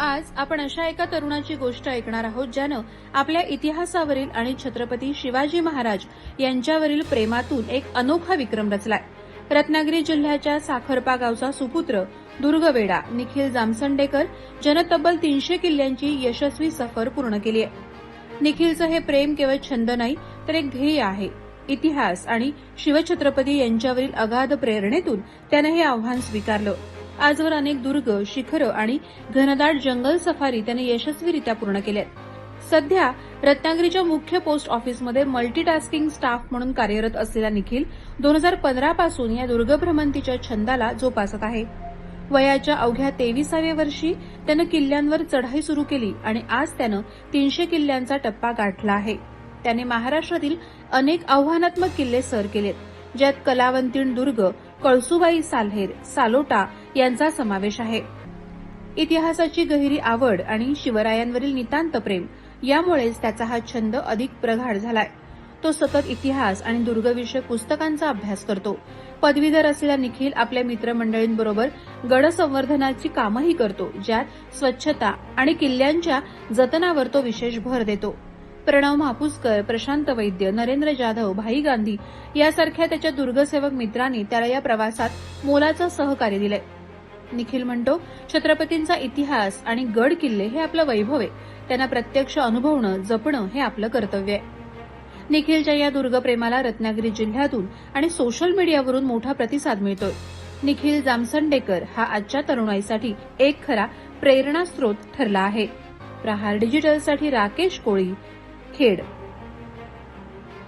आज आपण अशा एका तरुणाची गोष्ट ऐकणार आहोत ज्यानं आपल्या इतिहासावरील आणि छत्रपती शिवाजी महाराज यांच्यावरील प्रेमातून एक अनोखा विक्रम रचलाय. रत्नागिरी जिल्ह्याच्या साखरपा गावचा सुपुत्र दुर्गवेडा निखिल जामसंडेकर ज्यानं तब्बल तीनशे किल्ल्यांची यशस्वी सफर पूर्ण केली आहे. निखिलचं हे प्रेम केवळ छंद नाही तर एक ध्येय आहे. इतिहास आणि शिवछत्रपती यांच्यावरील अगाध प्रेरणेतून त्यानं हे आव्हान स्वीकारलं. आजवर अनेक दुर्ग शिखरं आणि घनदाट जंगल सफारी त्याने यशस्वीरित्या पूर्ण केल्यात सध्या रत्नागिरीच्या मुख्य पोस्ट ऑफिसमध्ये मल्टीटास्किंग स्टाफ म्हणून कार्यरत असलेला निखिल दोन हजार पंधरा पासून या दुर्गभ्रमंतीच्या छंदाला जोपासत आहे. वयाच्या अवघ्या तेविसाव्या वर्षी त्यानं किल्ल्यांवर चढाई सुरू केली आणि आज त्यानं तीनशे किल्ल्यांचा टप्पा गाठला आहे. त्याने महाराष्ट्रातील अनेक आव्हानात्मक किल्ले सर केलेत ज्यात कलावंतीण दुर्ग कळसुबाई साल्हेर सालोटा यांचा समावेश आहे. इतिहासाची गहिरी आवड आणि शिवरायांवरील नितांत प्रेम यामुळेच त्याचा हा छंद अधिक प्रगाढ झालाय. तो सतत इतिहास आणि दुर्गविषयक पुस्तकांचा अभ्यास करतो. पदवीधर असलेला निखिल आपल्या मित्रमंडळींबरोबर गड संवर्धनाची कामही करतो ज्यात स्वच्छता आणि किल्ल्यांच्या जतनावर तो विशेष भर देतो. प्रणव महापुसकर प्रशांत वैद्य नरेंद्र जाधव भाई गांधी यासारख्या त्याच्या दुर्गसेवक मित्रांनी त्याला या प्रवासात मोलाचं सहकार्य दिलंय. निखिल म्हणतो छत्रपतींचा इतिहास आणि गड किल्ले हे आपलं वैभव आहे. त्यांना प्रत्यक्ष अनुभवणं जपणं हे आपलं कर्तव्य आहे. निखिलच्या या दुर्गप्रेमाला रत्नागिरी जिल्ह्यातून आणि सोशल मीडियावरून मोठा प्रतिसाद मिळतोय. निखिल जामसंडेकर हा आजच्या तरुणाईसाठी एक खरा प्रेरणास्रोत ठरला आहे. प्रहार डिजिटलसाठी राकेश कोळी खेड.